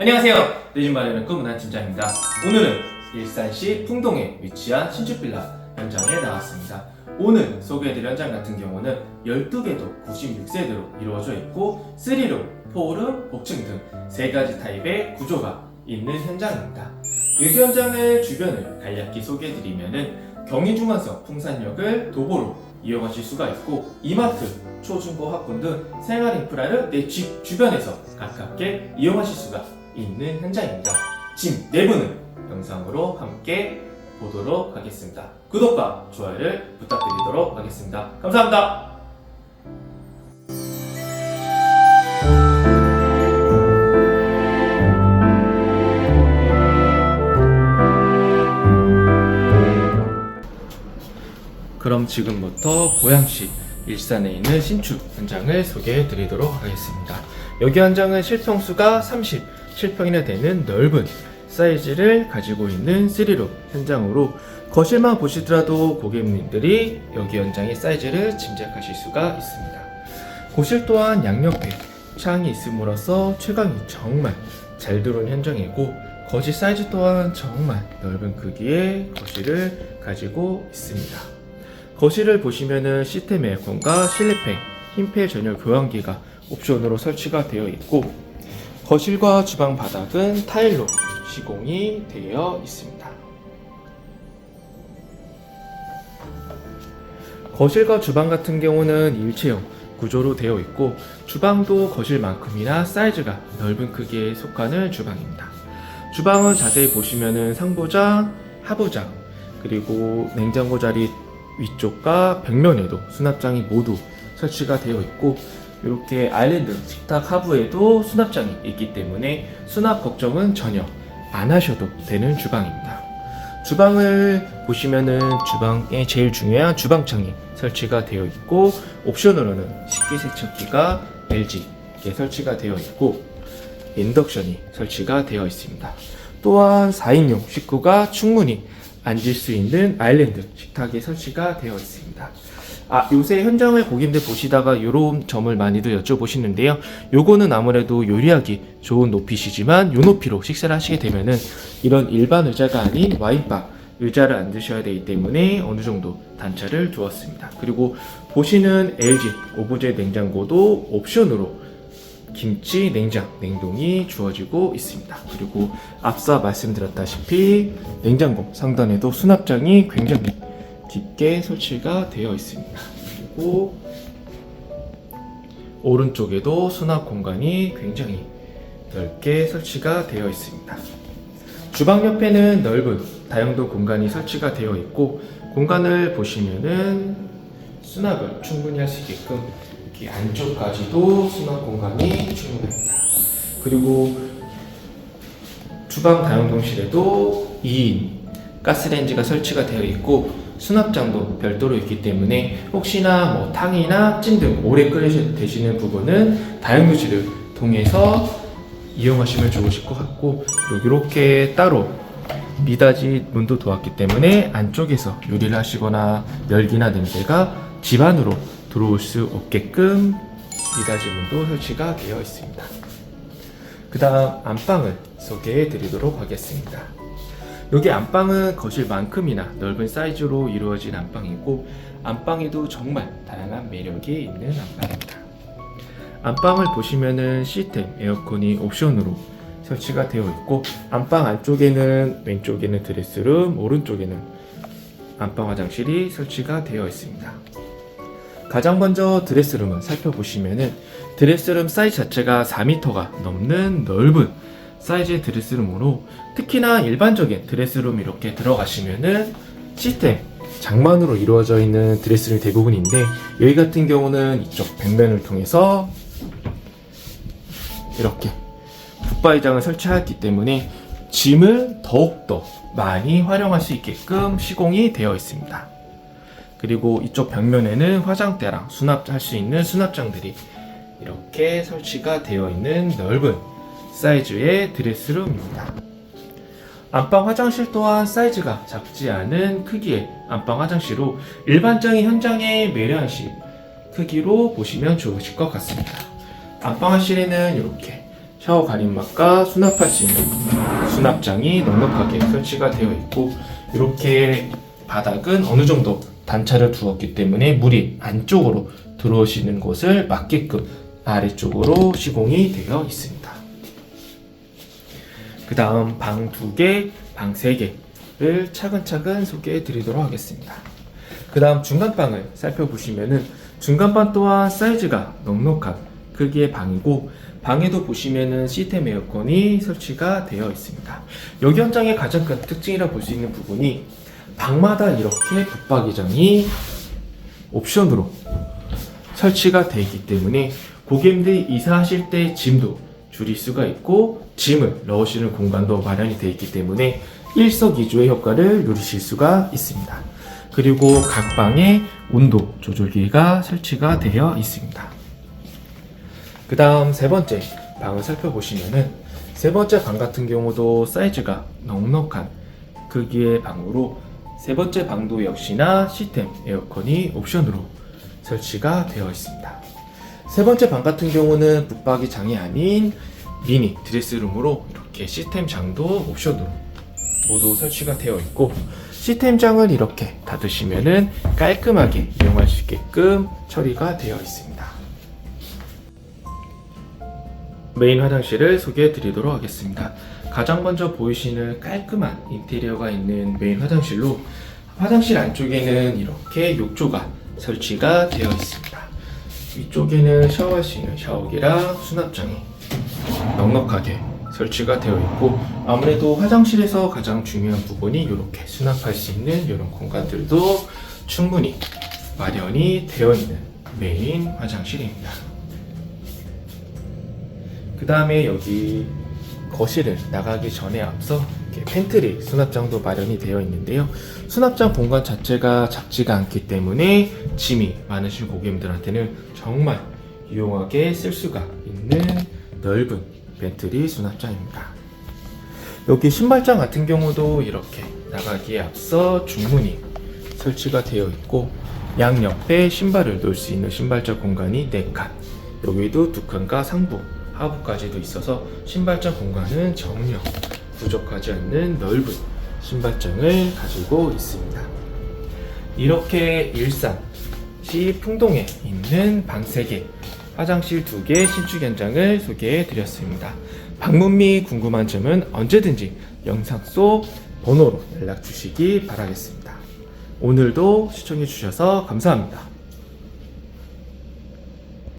안녕하세요. 내집 마련의 꿈문한 팀장입니다. 오늘은 일산시 풍동에 위치한 신축 빌라 현장에 나왔습니다. 오늘 소개해드릴 현장 같은 경우는 12개도 96세대로 이루어져 있고 3룸, 4룸, 복층 등세 가지 타입의 구조가 있는 현장입니다. 이 현장의 주변을 간략히 소개해드리면은 경의중앙선 풍산역을 도보로 이용하실 수가 있고 이마트, 초중고 학군 등 생활 인프라를 내 집 주변에서 가깝게 이용하실 수가 있는 현장입니다. 지금 내부는 영상으로 함께 보도록 하겠습니다. 구독과 좋아요를 부탁드리도록 하겠습니다. 감사합니다. 그럼 지금부터 고양시 일산에 있는 신축 현장을 소개해 드리도록 하겠습니다. 여기 현장은 실평수가 37평이나 되는 넓은 사이즈를 가지고 있는 3룸 현장으로 거실만 보시더라도 고객님들이 여기 현장의 사이즈를 짐작하실 수가 있습니다. 거실 또한 양옆에 창이 있음으로써 채광이 정말 잘 들어오는 현장이고 거실 사이즈 또한 정말 넓은 크기의 거실을 가지고 있습니다. 거실을 보시면은 시스템 에어컨과 실내팬, 흰폐 전열 교환기가 옵션으로 설치가 되어 있고 거실과 주방 바닥은 타일로 시공이 되어 있습니다. 거실과 주방 같은 경우는 일체형 구조로 되어 있고 주방도 거실만큼이나 사이즈가 넓은 크기에 속하는 주방입니다. 주방은 자세히 보시면은 상부장, 하부장, 그리고 냉장고 자리 위쪽과 벽면에도 수납장이 모두 설치가 되어 있고 이렇게 아일랜드 식탁 하부에도 수납장이 있기 때문에 수납 걱정은 전혀 안 하셔도 되는 주방입니다. 주방을 보시면은 주방에 제일 중요한 주방창이 설치가 되어 있고 옵션으로는 식기세척기가 LG에 설치가 되어 있고 인덕션이 설치가 되어 있습니다. 또한 4인용 식구가 충분히 앉을 수 있는 아일랜드 식탁이 설치가 되어 있습니다. 아, 요새 현장을 고객님들 보시다가 이런 점을 많이들 여쭤보시는데요. 요거는 아무래도 요리하기 좋은 높이시지만 요 높이로 식사를 하시게 되면은 이런 일반 의자가 아닌 와인바 의자를 앉으셔야 되기 때문에 어느 정도 단차를 두었습니다. 그리고 보시는 LG 오브제 냉장고도 옵션으로 김치, 냉장, 냉동이 주어지고 있습니다. 그리고 앞서 말씀드렸다시피 냉장고 상단에도 수납장이 굉장히 깊게 설치가 되어 있습니다. 그리고 오른쪽에도 수납 공간이 굉장히 넓게 설치가 되어 있습니다. 주방 옆에는 넓은 다용도 공간이 설치가 되어 있고 공간을 보시면은 수납을 충분히 할 수 있게끔 이렇게 안쪽까지도 수납 공간이 충분합니다. 그리고 주방 다용동실에도 2인 가스레인지가 설치가 되어 있고 수납장도 별도로 있기 때문에 혹시나 뭐 탕이나 찜 등 오래 끓이셔 되시는 부분은 다용도실을 통해서 이용하시면 좋으실 것 같고 이렇게 따로 미닫이 문도 도왔기 때문에 안쪽에서 요리를 하시거나 열기나 냄새가 집 안으로 들어올 수 없게끔 미닫이 문도 설치가 되어 있습니다. 그 다음 안방을 소개해 드리도록 하겠습니다. 여기 안방은 거실만큼이나 넓은 사이즈로 이루어진 안방이고 안방에도 정말 다양한 매력이 있는 안방입니다. 안방을 보시면은 시스템 에어컨이 옵션으로 설치가 되어 있고 안방 안쪽에는 왼쪽에는 드레스룸, 오른쪽에는 안방 화장실이 설치가 되어 있습니다. 가장 먼저 드레스룸을 살펴보시면은 드레스룸 사이즈 자체가 4m가 넘는 넓은 사이즈의 드레스룸으로 특히나 일반적인 드레스룸 이렇게 들어가시면은 시스템 장만으로 이루어져 있는 드레스룸이 대부분인데 여기 같은 경우는 이쪽 벽면을 통해서 이렇게 붙바위장을 설치하였기 때문에 짐을 더욱더 많이 활용할 수 있게끔 시공이 되어 있습니다. 그리고 이쪽 벽면에는 화장대랑 수납할 수 있는 수납장들이 이렇게 설치가 되어 있는 넓은 사이즈의 드레스룸입니다. 안방 화장실 또한 사이즈가 작지 않은 크기의 안방 화장실로 일반적인 현장에 매료하실 크기로 보시면 좋으실 것 같습니다. 안방 화실에는 이렇게 샤워 가림막과 수납할 수 있는 수납장이 넉넉하게 설치가 되어 있고 이렇게 바닥은 어느 정도 단차를 두었기 때문에 물이 안쪽으로 들어오시는 곳을 막게끔 아래쪽으로 시공이 되어 있습니다. 그 다음 방 두 개, 방 세 개를 차근차근 소개해 드리도록 하겠습니다. 그 다음 중간방을 살펴보시면은 중간방 또한 사이즈가 넉넉한 크기의 방이고 방에도 보시면은 시스템 에어컨이 설치가 되어 있습니다. 여기 현장의 가장 큰 특징이라 볼 수 있는 부분이 방마다 이렇게 붙박이장이 옵션으로 설치가 되어 있기 때문에 고객님들이 이사하실 때 짐도 줄일 수가 있고 짐을 넣으시는 공간도 마련이 되어 있기 때문에 일석이조의 효과를 누리실 수가 있습니다. 그리고 각 방에 온도 조절기가 설치가 되어 있습니다. 그 다음 세 번째 방을 살펴보시면은 세 번째 방 같은 경우도 사이즈가 넉넉한 크기의 방으로 세 번째 방도 역시나 시스템 에어컨이 옵션으로 설치가 되어 있습니다. 세 번째 방 같은 경우는 붙박이 장이 아닌 미니 드레스룸으로 이렇게 시스템 장도 옵션으로 모두 설치가 되어 있고 시스템 장을 이렇게 닫으시면은 깔끔하게 이용할 수 있게끔 처리가 되어 있습니다. 메인 화장실을 소개해 드리도록 하겠습니다. 가장 먼저 보이시는 깔끔한 인테리어가 있는 메인 화장실로 화장실 안쪽에는 이렇게 욕조가 설치가 되어 있습니다. 위쪽에는 샤워할 수 있는 샤워기랑 수납장이 넉넉하게 설치가 되어 있고 아무래도 화장실에서 가장 중요한 부분이 이렇게 수납할 수 있는 이런 공간들도 충분히 마련이 되어 있는 메인 화장실입니다. 그 다음에 여기 거실을 나가기 전에 앞서 팬트리 수납장도 마련이 되어 있는데요. 수납장 공간 자체가 작지가 않기 때문에 짐이 많으신 고객님들한테는 정말 유용하게 쓸 수가 있는 넓은 팬트리 수납장입니다. 여기 신발장 같은 경우도 이렇게 나가기에 앞서 중문이 설치가 되어 있고 양옆에 신발을 놓을 수 있는 신발장 공간이 4칸 여기도 두 칸과 상부 하부까지도 있어서 신발장 공간은 전혀 부족하지 않는 넓은 신발장을 가지고 있습니다. 이렇게 일산 시 풍동에 있는 방 3개, 화장실 2개 신축 현장을 소개해 드렸습니다. 방문 미 궁금한 점은 언제든지 영상 속 번호로 연락 주시기 바라겠습니다. 오늘도 시청해 주셔서 감사합니다.